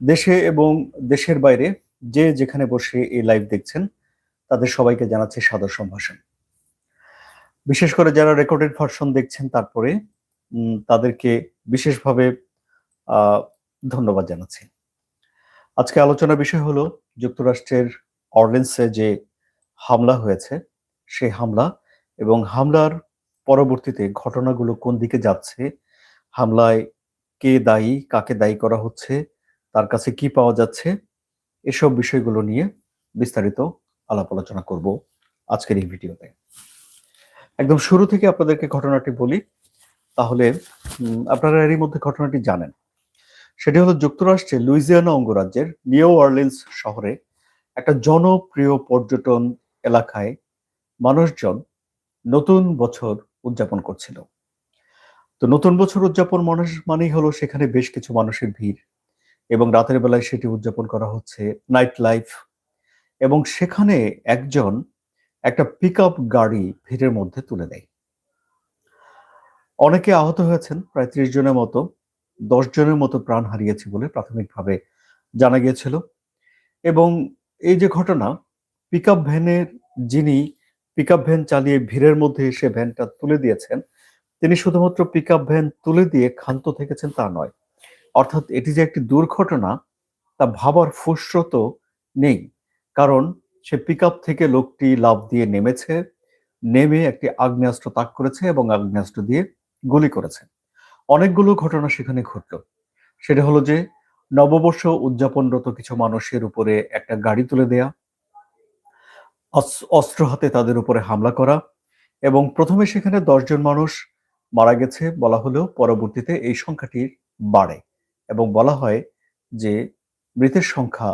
দেশে এবং দেশের বাইরে যে যেখানে বসে এই লাইভ দেখছেন, তাদের সবাইকে জানাচ্ছি সাদর সম্ভাষণ। বিশেষ করে যারা রেকর্ডেড ভার্সন দেখছেন, তারপরে তাদেরকে বিশেষভাবে ধন্যবাদ জানাচ্ছি। আজকে আলোচনার বিষয় হলো যুক্তরাষ্ট্রের অর্লেন্সে যে হামলা হয়েছে, সেই হামলা এবং হামলার পরবর্তীতে ঘটনাগুলো কোন দিকে যাচ্ছে, হামলায় কে দায়ী, কাকে দায়ী করা হচ্ছে তার কাছে কি পাওয়া যাচ্ছে? এসব বিষয়গুলো নিয়ে বিস্তারিত আলাপ আলোচনা করব আজকের এই ভিডিওতে। একদম শুরু থেকে আপনাদেরকে ঘটনাটি বলি, তাহলে আপনারা এরই মধ্যে ঘটনাটি জানেন। সেটি হলো যুক্তরাষ্ট্রে লুইজিয়ানা অঙ্গরাজ্যের নিউ অর্লিন্স শহরে একটা জনপ্রিয় পর্যটন এলাকায় মানুষজন নতুন বছর উদযাপন করছিল। তো নতুন বছর উদযাপন মানুষ মানেই হলো সেখানে বেশ কিছু মানুষের ভিড়। এবং রাতের বেলায় সেটি উদযাপন করা হচ্ছে নাইট লাইফ। এবং সেখানে একজন একটা পিক গাড়ি ভিড়ের মধ্যে তুলে দেয়। অনেকে আহত হয়েছেন, প্রায় ত্রিশ জনের মতো, দশ জনের মতো প্রাণ হারিয়েছে বলে প্রাথমিকভাবে জানা গিয়েছিল। এবং এই যে ঘটনা পিক ভ্যানের যিনি পিক ভ্যান চালিয়ে ভিড়ের মধ্যে এসে ভ্যানটা তুলে দিয়েছেন, তিনি শুধুমাত্র পিক ভ্যান তুলে দিয়ে ক্ষান্ত থেকেছেন তা নয় অর্থাৎ এটি যে একটি দুর্ঘটনা, তা ভাবার ফুসরত নেই। কারণ সে পিক থেকে লোকটি লাফ দিয়ে নেমেছে, নেমে একটি আগ্নেয়াস্ত্র তাক করেছে এবং আগ্নেয়াস্ত্র দিয়ে গুলি করেছে। অনেকগুলো ঘটনা সেখানে ঘটল। সেটা হলো যে, নববর্ষ উদযাপনরত কিছু মানুষের উপরে একটা গাড়ি তুলে দেয়া, অস- অস্ত্র হাতে তাদের উপরে হামলা করা এবং প্রথমে সেখানে দশজন মানুষ মারা গেছে বলা হলেও পরবর্তীতে এই সংখ্যাটি বাড়ে। এবং বলা হয় যে মৃতের সংখ্যা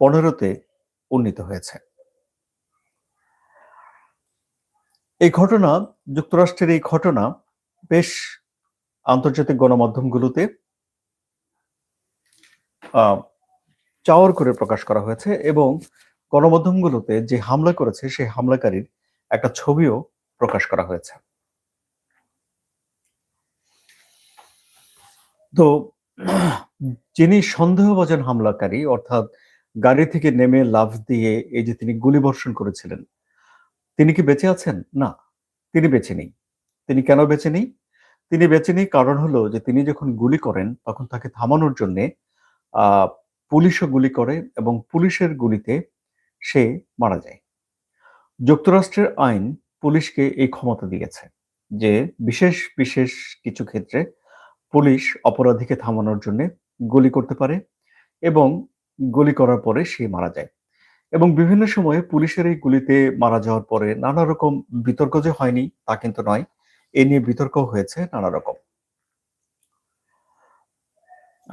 পনেরোতে উন্নীত হয়েছে। এই ঘটনা, যুক্তরাষ্ট্রের এই ঘটনা বেশ আন্তর্জাতিক গণমাধ্যমগুলোতে চাওয়ার করে প্রকাশ করা হয়েছে এবং গণমাধ্যমগুলোতে যে হামলা করেছে, সেই হামলাকারীর একটা ছবিও প্রকাশ করা হয়েছে। তো যিনি সন্দেহভাজন হামলাকারী, অর্থাৎ গাড়ি থেকে নেমে লাফ দিয়ে এই যে তিনি গুলিবর্ষণ করেছিলেন, তিনি কি বেঁচে আছেন? না, তিনি বেঁচে নেই। তিনি কেন বেঁচে নেই? তিনি বেঁচে নেই কারণ হলো যে তিনি যখন গুলি করেন, তখন তাকে থামানোর জন্য পুলিশও গুলি করে এবং পুলিশের গুলিতে সে মারা যায়। যুক্তরাষ্ট্রের আইন পুলিশকে এই ক্ষমতা দিয়েছে যে বিশেষ বিশেষ কিছু ক্ষেত্রে পুলিশ অপরাধীকে থামানোর জন্য গুলি করতে পারে এবং গুলি করার পরে সে মারা যায়। এবং বিভিন্ন সময়ে পুলিশের এই গুলিতে মারা যাওয়ার পরে নানা রকম বিতর্ক যে হয়নি তা কিন্তু নয়, এ নিয়ে বিতর্ক হয়েছে নানা রকম।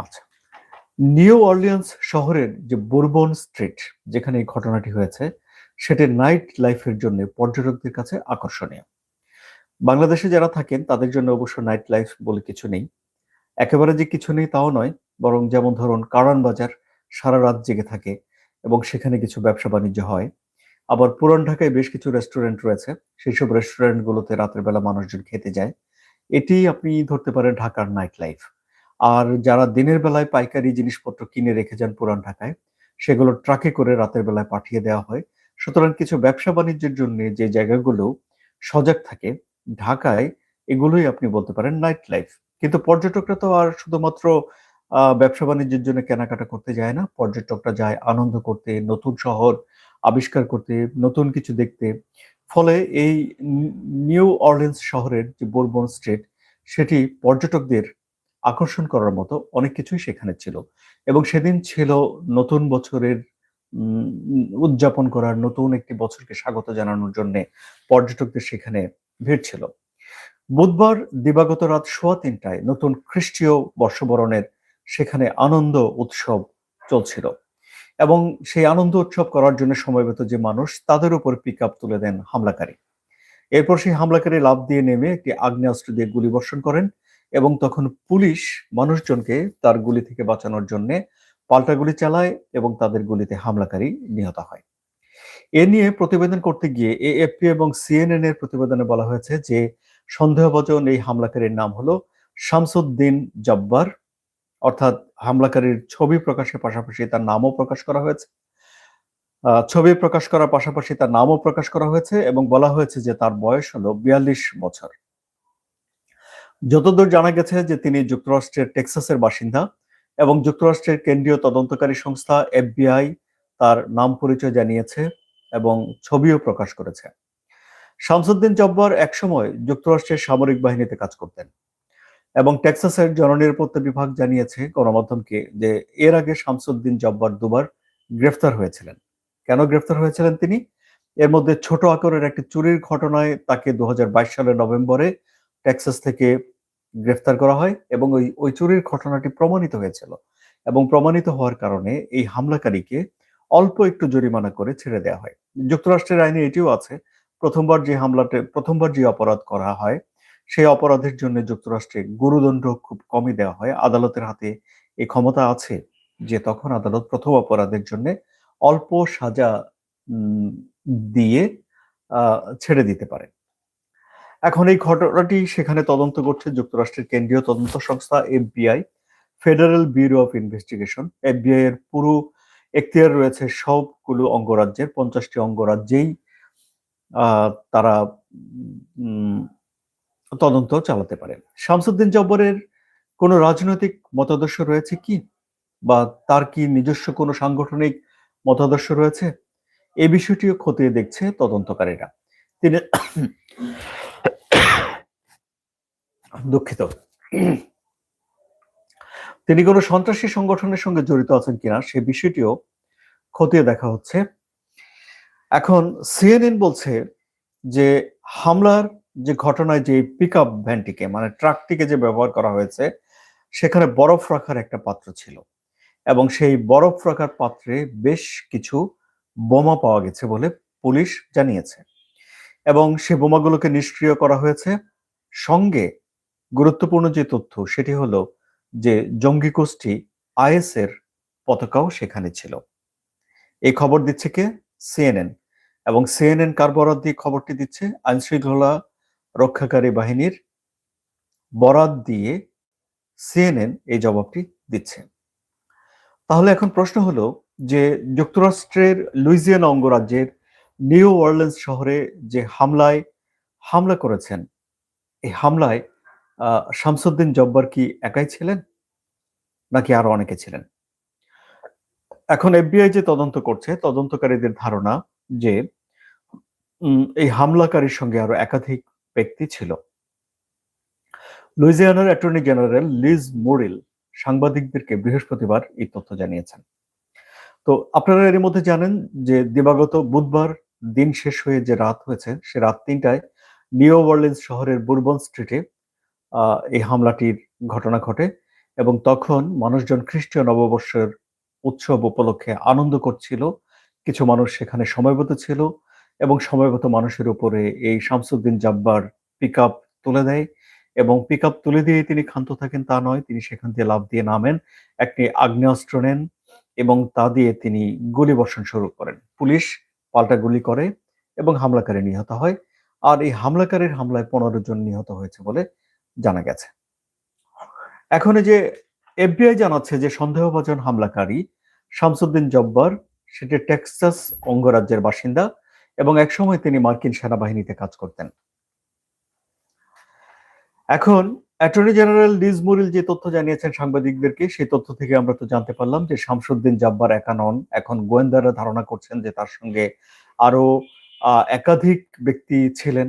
আচ্ছা নিউ অর্লিয়ান্স শহরের যে বোরবন স্ট্রিট, যেখানে এই ঘটনাটি হয়েছে, সেটি নাইট লাইফের জন্য পর্যটকদের কাছে আকর্ষণীয়। বাংলাদেশে যারা থাকেন, তাদের জন্য অবশ্য নাইট লাইফ বলে কিছু নেই। একেবারে যে কিছু নেই তাও নয়, বরং যেমন ধরুন কারণ বাজার সারা রাত জেগে থাকে এবং সেখানে কিছু ব্যবসা বাণিজ্য হয়। আবার পুরান ঢাকায় বেশ কিছু রেস্টুরেন্ট রয়েছে সেই সব রেস্টুরেন্টগুলোতে রাতের বেলা মানুষজন খেতে যায়। এটি আপনি ধরতে পারেন ঢাকার নাইট লাইফ আর যারা দিনের বেলায় পাইকারি জিনিসপত্র কিনে রেখে যান পুরান ঢাকায়, সেগুলো ট্রাকে করে রাতের বেলায় পাঠিয়ে দেওয়া হয়। সুতরাং কিছু ব্যবসা বাণিজ্যের জন্য যে জায়গাগুলো সজাগ থাকে, ঢাকায় এগুলোই আপনি বলতে পারেন নাইট লাইফ কিন্তু পর্যটকরা তো আর শুধুমাত্র ব্যবসা বাণিজ্যের জন্য কেনাকাটা করতে যায় না। পর্যটকরা যায় আনন্দ করতে, নতুন শহর আবিষ্কার করতে, নতুন কিছু দেখতে। ফলে এই নিউ অর্লিন্স শহরের যে বোরবন স্ট্রিট, সেটি পর্যটকদের আকর্ষণ করার মতো অনেক কিছুই সেখানে ছিল। এবং সেদিন ছিল নতুন বছরের উদযাপন করার, নতুন একটি বছরকে স্বাগত জানানোর জন্য পর্যটকদের সেখানে ভিড় ছিল। বুধবার দিবাগত রাত সোয়া তিনটায় নতুন খ্রিস্টীয় বর্ষবরণের সেখানে আনন্দ উৎসব চলছিল। এবং সেই আনন্দ উৎসব করার জন্য সময়বেত যে মানুষ, তাদের উপর পিক তুলে দেন হামলাকারী। এরপর সেই হামলাকারী লাভ দিয়ে নেমে একটি আগ্নেয়াস্ত্র দিয়ে গুলি বর্ষণ করেন এবং তখন পুলিশ মানুষজনকে তার গুলি থেকে বাঁচানোর জন্য পাল্টা গুলি চালায় এবং তাদের গুলিতে হামলাকারী নিহত হয়। এ নিয়ে প্রতিবেদন করতে গিয়ে এএফপি এবং সিএনএন এর প্রতিবেদনে বলা হয়েছে যে সন্দেহভাজন এই হামলাকারীর নাম হলো শামসুদ্দিন জব্বার। অর্থাৎ হামলাকারীর ছবি প্রকাশের পাশাপাশি তার নামও প্রকাশ করা হয়েছে। ছবি প্রকাশ করার পাশাপাশি তার নামও প্রকাশ করা হয়েছে এবং বলা হয়েছে যে তার বয়স হলো বিয়াল্লিশ বছর। যতদূর জানা গেছে যে তিনি যুক্তরাষ্ট্রের টেক্সাসের বাসিন্দা এবং যুক্তরাষ্ট্রের কেন্দ্রীয় তদন্তকারী সংস্থা এফবিআই তার নাম পরিচয় জানিয়েছে এবং ছবিও প্রকাশ করেছে। শামসুদ্দিন জব্বার একসময় যুক্তরাষ্ট্রের সামরিক বাহিনীতে কাজ করতেন এবং টেক্সাসের জননিরাপত্তা বিভাগ জানিয়েছে গণমাধ্যমকে যে এর আগে শামসুদ্দিন জব্বার দুবার গ্রেফতার হয়েছিলেন। কেন গ্রেফতার হয়েছিলেন তিনি? এর মধ্যে ছোট আকারের একটি চুরির ঘটনায় তাকে দু হাজার বাইশ সালের নভেম্বরে টেক্সাস থেকে গ্রেফতার করা হয় এবং ওই ওই চুরির ঘটনাটি প্রমাণিত হয়েছিল এবং প্রমাণিত হওয়ার কারণে এই হামলাকারীকে অল্প একটু জরিমানা করে ছেড়ে দেওয়া হয়। যুক্তরাষ্ট্রের আইনে এটিও আছে প্রথমবার যে হামলাতে, প্রথমবার যে অপরাধ করা হয়, সেই অপরাধের জন্য যুক্তরাষ্ট্রে গুরুদণ্ড খুব কমই দেওয়া হয়। আদালতের হাতে এই ক্ষমতা আছে যে তখন আদালত প্রথম অপরাধের জন্য অল্প সাজা দিয়ে ছেড়ে দিতে পারে। এখন এই ঘটনাটি সেখানে তদন্ত করছে যুক্তরাষ্ট্রের কেন্দ্রীয় তদন্ত সংস্থা FBI, federal bureau of investigation. FBI এর পুরো এখতিয়ার রয়েছে সবগুলো অঙ্গরাজ্যের, পঞ্চাশটি অঙ্গরাজ্যেই তারা তদন্ত চালাতে পারে শামসুদ্দিন জব্বরের কোনো রাজনৈতিক মতাদর্শ রয়েছে কি? বা তার কি নিজস্ব কোনো সাংগঠনিক মতাদর্শ রয়েছে? এই বিষয়টিও খতিয়ে দেখছে তদন্তকারীরা। তিনি দুঃখিত। তিনি কোনো সন্ত্রাসী সংগঠনের সঙ্গে জড়িত আছেন কিনা সে বিষয়টিও খতিয়ে দেখা হচ্ছে। এখন সিএনএন বলছে যে হামলার যে ঘটনায় যে পিক আপ ভ্যানটিকে মানে ট্রাকটিকে যে ব্যবহার করা হয়েছে, সেখানে বরফ রাখার একটা পাত্র ছিল। এবং সেই বরফ রাখার পাত্রে বেশ কিছু বোমা পাওয়া গেছে বলে পুলিশ জানিয়েছে। এবং সে বোমাগুলোকে নিষ্ক্রিয় করা হয়েছে। সঙ্গে গুরুত্বপূর্ণ যে তথ্য, সেটি হলো যে জঙ্গি গোষ্ঠী আইএস এর পতাকাও সেখানে ছিল। এই খবর দিচ্ছে কে? সিএনএন এবং সিএনএন কার বরাদ দিয়ে খবরটি দিচ্ছে, আইনশৃঙ্খলা রক্ষাকারী বাহিনীর বরাদ দিয়ে সিএনএন এই জবাবটি দিচ্ছে। তাহলে এখন প্রশ্ন হলো যে যুক্তরাষ্ট্রের লুইজিয়ানা অঙ্গরাজ্যের নিউ ওয়ার্ল্যান্স শহরে যে হামলায় হামলা করেছেন, এই হামলায় শামসুদ্দিন জব্বার কি একাই ছিলেন? নাকি আরও অনেকে ছিলেন? এখন এফবিআই যে তদন্ত করছে, তদন্তকারীদের ধারণা যে এই হামলাকারীর সঙ্গে আরও একাধিক ব্যক্তি ছিল। লুইজিয়ানার অ্যাটর্নি জেনারেল লিজ মোরিল সাংবাদিকদেরকে বৃহস্পতিবার এই তথ্য জানিয়েছেন। তো আপনারা এর মধ্যে জানেন যে, দিবাগত বুধবার দিন শেষ হয়ে যে রাত হয়েছে, সে রাত তিনটায় নিউ ওয়ার্লিন্স শহরের বুরবন স্ট্রিটে এই হামলাটির ঘটনা ঘটে এবং তখন মানুষজন খ্রিস্টীয় নববর্ষের উৎসব উপলক্ষে আনন্দ করছিল কিছু মানুষ সেখানে সময়গত ছিল এবং সময়গত মানুষের উপরে এই শামসুদ্দিন জাব্বার পিক তুলে দেয় এবং পিক আপ তুলে দিয়ে তিনি ক্ষান্ত থাকেন তা নয়, তিনি সেখান দিয়ে লাভ দিয়ে নামেন, একটি আগ্নেয়াস্ত্র নেন এবং তা দিয়ে তিনি গুলি বর্ষণ শুরু করেন। পুলিশ পাল্টা গুলি করে এবং হামলাকারী নিহত হয় আর এই হামলাকারীর হামলায় পনেরো জন নিহত হয়েছে বলে জানা গেছে। এখন যে এফবিআই জানাচ্ছে যে সন্দেহভাজন হামলাকারী শামসুদ্দিন জব্বার সেটি টেক্সাস, অঙ্গরাজ্যের বাসিন্দা এবং একসময় তিনি মার্কিন সেনাবাহিনীতে কাজ করতেন। এখন, অ্যাটর্নি জেনারেল লিজ মুরিল যে তথ্য জানিয়েছেন সাংবাদিকদেরকে, সেই তথ্য থেকে আমরা তো জানতে পারলাম যে শামসুদ্দিন জাব্বার একা নন। এখন গোয়েন্দারা ধারণা করছেন যে তার সঙ্গে আরও একাধিক ব্যক্তি ছিলেন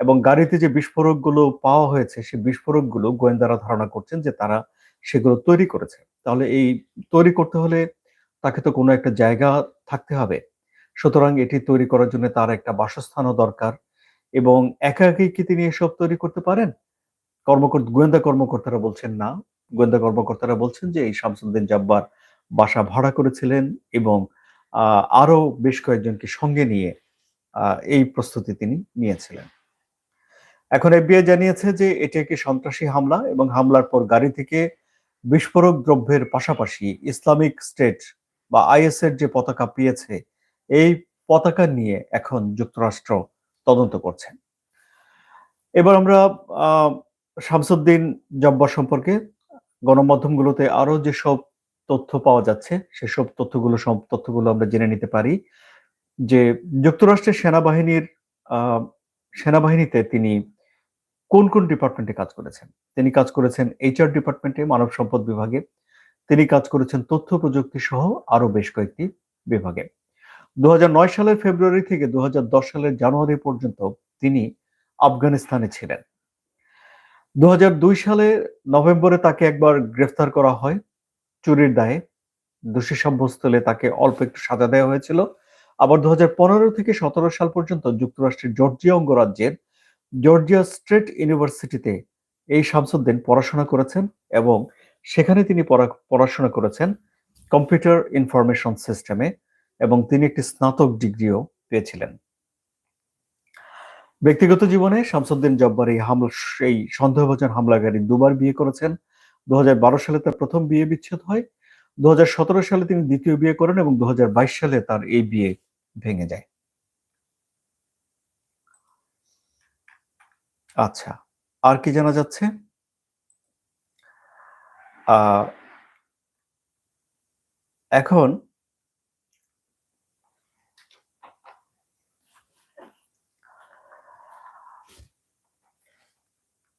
এবং গাড়িতে যে বিস্ফোরকগুলো পাওয়া হয়েছে সেই বিস্ফোরকগুলো গোয়েন্দারা ধারণা করছেন যে তারা সেগুলো তৈরি করেছে। তাহলে এই তৈরি করতে হলে তাকে তো কোনো একটা জায়গা থাকতে হবে। সুতরাং এটি তৈরি করার জন্য তার একটা বাসস্থানও দরকার এবং একা একই কি তিনি এসব তৈরি করতে পারেন? কর্মকর্তা, গোয়েন্দা কর্মকর্তারা বলছেন না। গোয়েন্দা কর্মকর্তারা বলছেন যে এই শামসুদ্দিন জাব্বার বাসা ভাড়া করেছিলেন এবং আরও বেশ কয়েকজনকে সঙ্গে নিয়ে এই প্রস্তুতি তিনি নিয়েছিলেন। এখন এফবিআই জানিয়েছে যে এটি একটি সন্ত্রাসী হামলা এবং হামলার পর গাড়ি থেকে বিস্ফোরক দ্রব্যের পাশাপাশি ইসলামিক স্টেট বা আইএস এর যে পতাকা পেয়েছে, এই পতাকা নিয়ে এখন যুক্তরাষ্ট্র তদন্ত করছে। এবার আমরা শামসুদ্দিন জব্বার সম্পর্কে গণমাধ্যমগুলোতে আরও যেসব তথ্য পাওয়া যাচ্ছে, সেসব তথ্যগুলো সব তথ্যগুলো আমরা জেনে নিতে পারি। যে যুক্তরাষ্ট্রের সেনাবাহিনীর সেনাবাহিনীতে তিনি কোন কোন ডিপার্টমেন্টে কাজ করেছেন? তিনি কাজ করেছেন এইচআর ডিপার্টমেন্টে, মানব সম্পদ বিভাগে। তিনি কাজ করেছেন তথ্য প্রযুক্তি সহ আরও বেশ কয়েকটি বিভাগে। দু হাজার নয় সালের ফেব্রুয়ারি থেকে দু হাজার দশ সালের জানুয়ারি পর্যন্ত তিনি আফগানিস্তানে ছিলেন। দুহাজার দুই সালে নভেম্বরে তাকে একবার গ্রেফতার করা হয়। চুরির দায়ে দোষী সাব্যস্ত তাকে অল্প একটু সাজা দেওয়া হয়েছিল। আবার দু হাজার পনেরো থেকে সতেরো সাল পর্যন্ত যুক্তরাষ্ট্রের জর্জিয়া অঙ্গরাজ্যের জর্জিয়া স্ট্রেট ইউনিভার্সিটিতে এই শামসুদ্দিন পড়াশোনা করেছেন এবং সেখানে তিনি পড়াশোনা করেছেন কম্পিউটার ইনফরমেশন সিস্টেমে এবং তিনি একটি স্নাতক ডিগ্রিও পেয়েছিলেন। ব্যক্তিগত জীবনে শামসুদ্দিন জব্বার এই হামলা এই সন্দেহভাজন হামলাকারী দুবার বিয়ে করেছেন। দুহাজার বারো সালে তার প্রথম বিয়ে বিচ্ছেদ হয়। দু হাজার সতেরো সালে তিনি দ্বিতীয় বিয়ে করেন এবং দু হাজার বাইশ সালে তার এই বিয়ে ভেঙে যায়। আচ্ছা আর কি জানা যাচ্ছে? এখন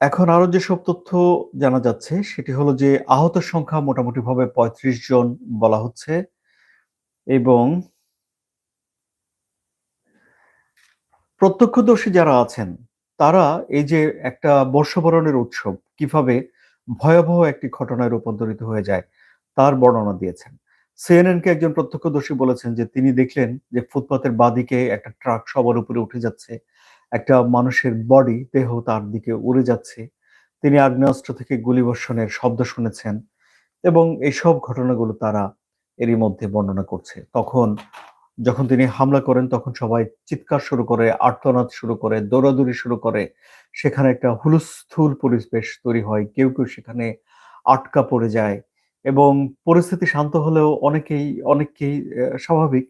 এখন আরও যেসব তথ্য জানা যাচ্ছে, সেটি হলো যে আহত সংখ্যা মোটামুটি ভাবে পঁয়ত্রিশ জন বলা হচ্ছে এবং প্রত্যক্ষদর্শী যারা আছেন, তারা এই যে একটা বর্ষবরণের উৎসব, কীভাবে ভয়াবহ একটি ঘটনায় রূপান্তরিত হয়ে যায়, তার বর্ণনা দিয়েছেন। সিএনএনকে একজন প্রত্যক্ষদর্শী বলেছেন যে, তিনি দেখলেন যে, ফুটপাতের বাদিকে একটা ট্রাক সবার উপরে উঠে যাচ্ছে, একটা মানুষের বডি, দেহ তার দিকে উড়ে যাচ্ছে। তিনি আগ্নেয়াস্ত্র থেকে গুলিবর্ষণের শব্দ শুনেছেন এবং এই সব ঘটনাগুলো তারা এরই মধ্যে বর্ণনা করছে। তখন যখন তিনি হামলা করেন, তখন সবাই চিৎকার শুরু করে, আর্তনাদ শুরু করে, দৌড়াদৌড়ি শুরু করে। সেখানে একটা হুলস্থুল পরিবেশ তৈরি হয়, কেউ কেউ সেখানে আটকা পড়ে যায় এবং পরিস্থিতি শান্ত হলেও অনেকেই, অনেককেই স্বাভাবিক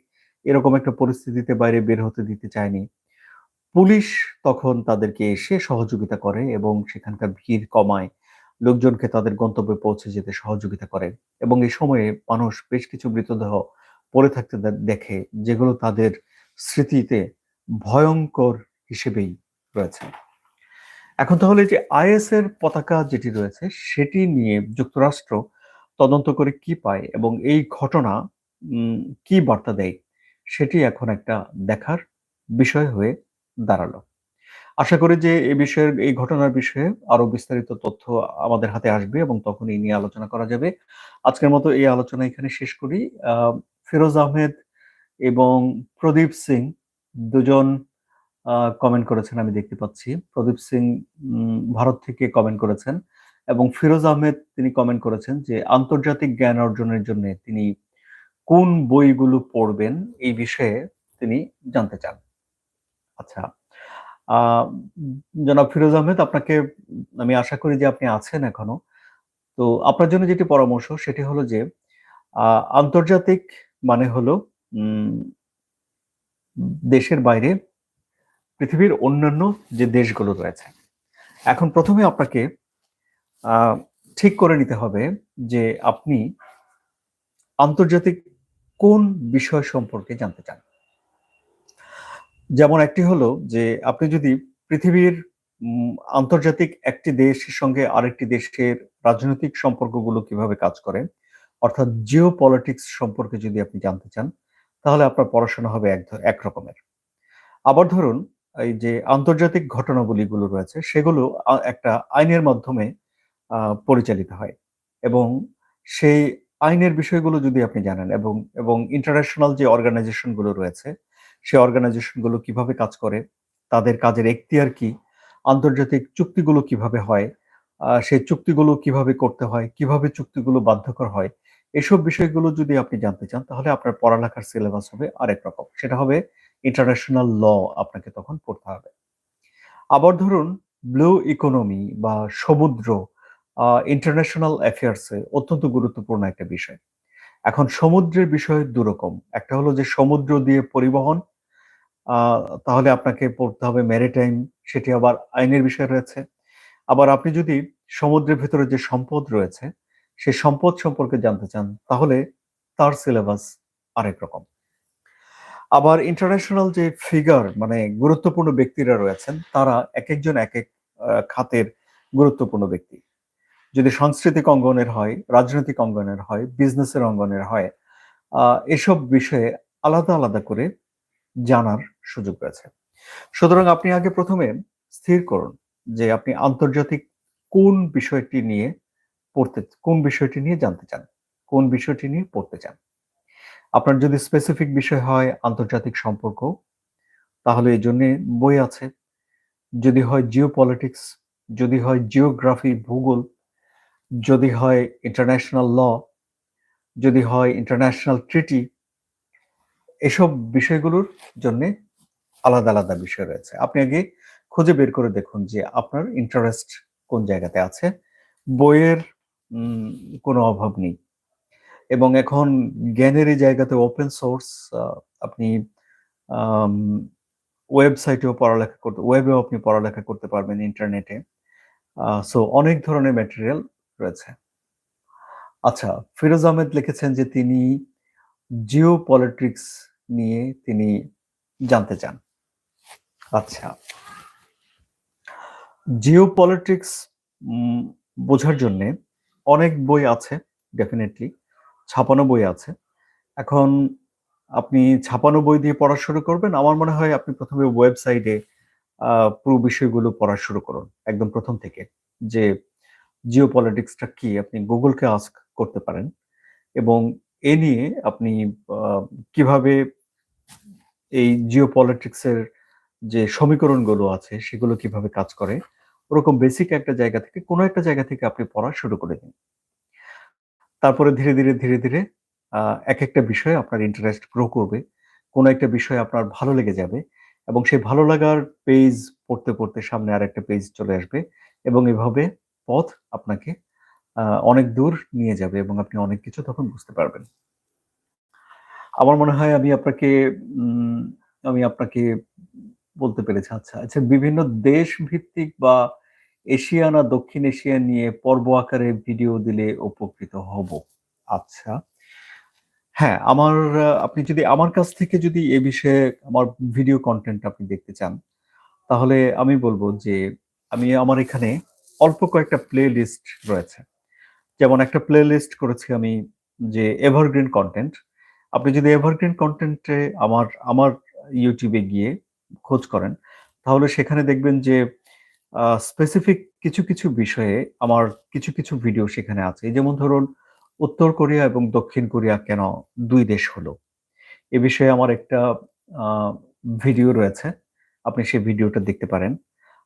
এরকম একটা পরিস্থিতিতে বাইরে বের হতে দিতে চায়নি। পুলিশ তখন তাদেরকে এসে সহযোগিতা করে এবং সেখানকার ভিড় কমায়। লোকজনকে তাদের গন্তব্যে পৌঁছে যেতে সহযোগিতা করে এবং এই সময়ে মানুষ বেশ কিছু মৃতদেহ পড়ে থাকতে দেখে, যেগুলো তাদের স্মৃতিতে ভয়ঙ্কর হিসেবেই রয়েছে। এখন তাহলে যে আইএস এর পতাকা যেটি রয়েছে, সেটি নিয়ে যুক্তরাষ্ট্র তদন্ত করে কি পায় এবং এই ঘটনা কি বার্তা দেয়, সেটি এখন একটা দেখার বিষয় হয়ে দাঁড়াল। আশা করি যে এই বিষয়ের, এই ঘটনার বিষয়ে আরও বিস্তারিত তথ্য আমাদের হাতে আসবে এবং তখন এই নিয়ে আলোচনা করা যাবে। আজকের মতো এই আলোচনা এখানে শেষ করি। ফিরোজ আহমেদ এবং প্রদীপ সিং দুজন কমেন্ট করেছেন, আমি দেখতে পাচ্ছি। প্রদীপ সিং ভারত থেকে কমেন্ট করেছেন এবং ফিরোজ আহমেদ তিনি কমেন্ট করেছেন যে আন্তর্জাতিক জ্ঞান অর্জনের জন্য তিনি কোন বইগুলো পড়বেন এই বিষয়ে তিনি জানতে চান। আচ্ছা জনাব ফিরোজ আহমেদ, আপনাকে আমি আশা করি যে আপনি আছেন এখনও। তো আপনার জন্য যেটি পরামর্শ সেটি হলো যে আন্তর্জাতিক মানে হলো দেশের বাইরে পৃথিবীর অন্যান্য যে দেশগুলো রয়েছে। এখন প্রথমে আপনাকে ঠিক করে নিতে হবে যে আপনি আন্তর্জাতিক কোন বিষয় সম্পর্কে জানতে চান। যেমন একটি হলো যে আপনি যদি পৃথিবীর আন্তর্জাতিক একটি দেশের সঙ্গে আরেকটি দেশের রাজনৈতিক সম্পর্কগুলো কীভাবে কাজ করে অর্থাৎ জিও পলিটিক্স সম্পর্কে যদি আপনি জানতে চান, তাহলে আপনার পড়াশোনা হবে এক এক রকমের। আবার ধরুন, এই যে আন্তর্জাতিক ঘটনাবলীগুলো রয়েছে, সেগুলো একটা আইনের মাধ্যমে পরিচালিত হয়। এবং সেই আইনের বিষয়গুলো যদি আপনি জানেন এবং এবং ইন্টারন্যাশনাল যে অর্গানাইজেশনগুলো রয়েছে, সেই অর্গানাইজেশনগুলো কীভাবে কাজ করে, তাদের কাজের এখতিয়ার কি, আন্তর্জাতিক চুক্তিগুলো কীভাবে হয় সেই চুক্তিগুলো কীভাবে করতে হয়, কীভাবে চুক্তিগুলো বাধ্যকর হয় এসব বিষয়গুলো যদি আপনি জানতে চান, তাহলে আপনার পড়ালেখার সিলেবাস হবে আরেক রকম। সেটা হবে ইন্টারন্যাশনাল ল আপনাকে তখন পড়তে হবে। আবার ধরুন ব্লু ইকোনমি বা সমুদ্র ইন্টারন্যাশনাল অ্যাফেয়ার্সে অত্যন্ত গুরুত্বপূর্ণ একটা বিষয়। এখন সমুদ্রের বিষয় দুরকম। একটা হলো যে সমুদ্র দিয়ে পরিবহন তাহলে আপনাকে পড়তে হবে ম্যারিটাইম সেটি আবার আইনের বিষয় রয়েছে। আবার আপনি যদি সমুদ্রের ভেতরে যে সম্পদ রয়েছে সে সম্পদ সম্পর্কে জানতে চান, তাহলে তার সিলেবাস আরেক রকম। আবার ইন্টারন্যাশনাল যে ফিগার মানে গুরুত্বপূর্ণ ব্যক্তিরা রয়েছেন, তারা এক একজন এক এক খাতের গুরুত্বপূর্ণ ব্যক্তি। যদি সাংস্কৃতিক অঙ্গনের হয়, রাজনৈতিক অঙ্গনের হয় বিজনেসের অঙ্গনের হয় এসব বিষয়ে আলাদা আলাদা করে জানার সুযোগ রয়েছে। সুতরাং আপনি আগে প্রথমে স্থির করুন যে আপনি আন্তর্জাতিক কোন বিষয়টি নিয়ে পড়তে, কোন বিষয়টি নিয়ে জানতে চান, কোন বিষয়টি নিয়ে পড়তে চান। আপনার যদি স্পেসিফিক বিষয় হয় আন্তর্জাতিক সম্পর্ক, তাহলে এই জন্যে বই আছে। যদি হয় জিও পলিটিক্স যদি হয় জিওগ্রাফি ভূগোল, যদি হয় ইন্টারন্যাশনাল ল যদি হয় ইন্টারন্যাশনাল ট্রিটি এসব বিষয়গুলোর জন্যে আলাদা আলাদা বিষয় রয়েছে। আপনি আগে খুঁজে বের করে দেখুন যে আপনার ইন্টারেস্ট কোন জায়গাতে আছে। বইয়ের কোনো অভাব নেই। এবং এখন জ্ঞানের এই জায়গাতে ওপেন সোর্স আপনি ওয়েবসাইটেও পড়ালেখা করতে ওয়েবেও আপনি পড়ালেখা করতে পারবেন ইন্টারনেটে সো অনেক ধরনের ম্যাটেরিয়াল রয়েছে। আচ্ছা ফিরোজ আহমেদ লিখেছেন যে তিনি জিও পলিটিক্স নিয়ে তিনি জানতে চান। আচ্ছা জিও পলিটিক্স বোঝার জন্যে অনেক বই আছে ডেফিনেটলি ছাপানো বই আছে। এখন আপনি ছাপানো বই দিয়ে পড়া শুরু করবেন। আমার মনে হয় আপনি প্রথমে ওয়েবসাইটে পুরো বিষয়গুলো পড়া শুরু করুন, একদম প্রথম থেকে। যে জিও পলিটিক্সটা কি, আপনি গুগলকে আস্ক করতে পারেন। এবং এ নিয়ে আপনি কীভাবে এই জিও পলিটিক্সের যে সমীকরণগুলো আছে, সেগুলো কীভাবে কাজ করে। ওরকম বেসিক একটা জায়গা থেকে, কোনো একটা জায়গা থেকে আপনি পড়া শুরু করে দিন। তারপরে ধীরে ধীরে ধীরে ধীরে এক একটা বিষয়ে আপনার ইন্টারেস্ট গ্রো করবে, কোনো একটা বিষয়ে আপনার ভালো লেগে যাবে এবং সেই ভালো লাগার পেজ পড়তে পড়তে সামনে আর একটা পেজ চলে আসবে এবং এভাবে পথ আপনাকে অনেক দূর নিয়ে যাবে এবং আপনি অনেক কিছু তখন বুঝতে পারবেন। আমার মনে হয় আমি আপনাকে আমি আপনাকে বলতে পেরেছি আচ্ছা আচ্ছা বিভিন্ন দেশ ভিত্তিক বা এশিয়া না দক্ষিণ এশিয়া নিয়ে পর্ব আকারে ভিডিও দিলে উপকৃত হব। আচ্ছা। হ্যাঁ আমার, আপনি যদি আমার কাছ থেকে যদি এ বিষয়ে আমার ভিডিও কন্টেন্ট আপনি দেখতে চান, তাহলে আমি বলব যে আমি আমার এখানে অল্প কয়েকটা প্লে লিস্ট রয়েছে। যেমন একটা প্লে লিস্ট করেছি আমি যে এভারগ্রিন কন্টেন্ট আপনি যদি এভারগ্রিন কন্টেন্টে আমার আমার ইউটিউবে গিয়ে খোঁজ করেন, তাহলে সেখানে দেখবেন যে স্পেসিফিক কিছু কিছু বিষয়ে আমার কিছু কিছু ভিডিও সেখানে আছে। যেমন ধরুন, উত্তর কোরিয়া এবং দক্ষিণ কোরিয়া কেন দুই দেশ হলো? এ বিষয়ে আমার একটা ভিডিও রয়েছে। আপনি সেই ভিডিওটা দেখতে পারেন।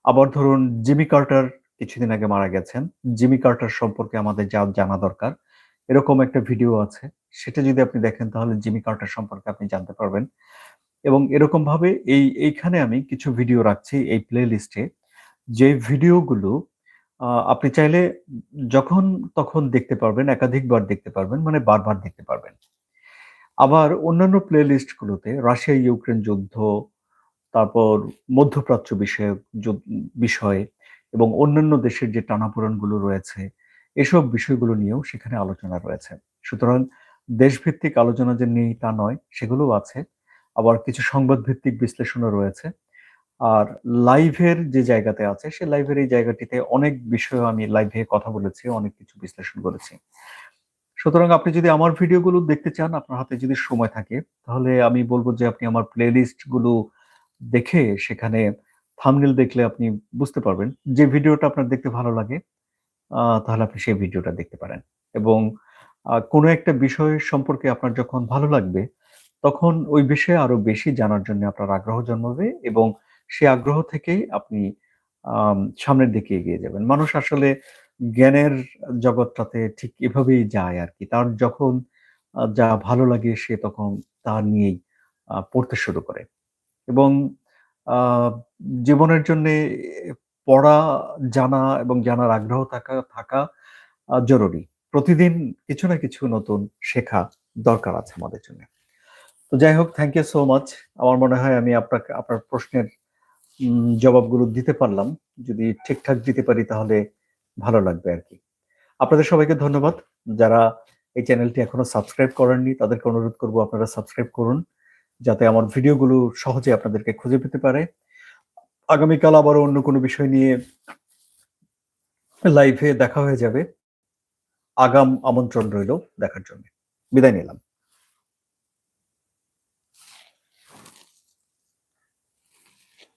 আবার ধরুন জিমি কার্টার কিছুদিন আগে মারা গেছেন। জিমি কার্টার সম্পর্কে আমাদের যা জানা দরকার, এরকম একটা ভিডিও আছে। সেটা যদি আপনি দেখেন, তাহলে জিমি কার্টার সম্পর্কে আপনি জানতে পারবেন। এবং এরকম ভাবে এই, এইখানে আমি কিছু ভিডিও রাখছি এই প্লে লিস্টে যে ভিডিওগুলো আপনি চাইলে যখন তখন দেখতে পারবেন, একাধিকবার দেখতে পারবেন মানে বারবার দেখতে পারবেন। আবার অন্যান্য প্লে লিস্টগুলোতে রাশিয়া, ইউক্রেন যুদ্ধ, তারপর মধ্যপ্রাচ্য বিষয়ক বিষয়ে এবং অন্যান্য দেশের যে টানাপোড়নগুলো রয়েছে, এসব বিষয়গুলো নিয়েও সেখানে আলোচনা রয়েছে। সুতরাং দেশভিত্তিক আলোচনা যে নেই তা নয়, সেগুলোও আছে। আবার কিছু সংবাদ ভিত্তিক বিশ্লেষণও রয়েছে। আর লাইভের যে জায়গাতে আছে, সে লাইভের এই জায়গাটিতে অনেক বিষয় আমি লাইভে কথা বলেছি, অনেক কিছু বিশ্লেষণ করেছি। সুতরাং আপনি যদি আমার ভিডিওগুলো দেখতে চান, আপনার হাতে যদি সময় থাকে, তাহলে আমি বলব যে আপনি আমার প্লেলিস্টগুলো দেখে সেখানে থামনেল দেখলে আপনি বুঝতে পারবেন যে ভিডিওটা আপনার দেখতে ভালো লাগে তাহলে আপনি সেই ভিডিওটা দেখতে পারেন। এবং কোনো একটা বিষয় সম্পর্কে আপনার যখন ভালো লাগবে, তখন ওই বিষয়ে আরও বেশি জানার জন্য আপনার আগ্রহ জন্মাবে এবং সে আগ্রহ থেকেই আপনি সামনের দিকে এগিয়ে যাবেন। মানুষ আসলে জ্ঞানের জগৎটাতে ঠিক এভাবেই যায় আর কি। তার যখন যা ভালো লাগে সে তখন তা নিয়েই পড়তে শুরু করে। এবং জীবনের জন্য পড়া, জানা এবং জানার আগ্রহ থাকা থাকা জরুরি। প্রতিদিন কিছু না কিছু নতুন শেখা দরকার আছে আমাদের জন্য। তো যাই হোক থ্যাংক ইউ সো মাচ আমার মনে হয় আমি আপনাকে, আপনার প্রশ্নের জবাবগুলো দিতে পারলাম। যদি ঠিকঠাক দিতে পারি তাহলে ভালো লাগবে আর কি। আপনাদের সবাইকে ধন্যবাদ। যারা এই চ্যানেলটি এখনও সাবস্ক্রাইব করেননি, তাদেরকে অনুরোধ করব আপনারা সাবস্ক্রাইব করুন, যাতে আমার ভিডিওগুলো সহজে আপনাদেরকে খুঁজে পেতে পারে। আগামীকাল আবারও অন্য কোনো বিষয় নিয়ে লাইভে দেখা হয়ে যাবে। আগাম আমন্ত্রণ রইল দেখার জন্য। বিদায় নিলাম।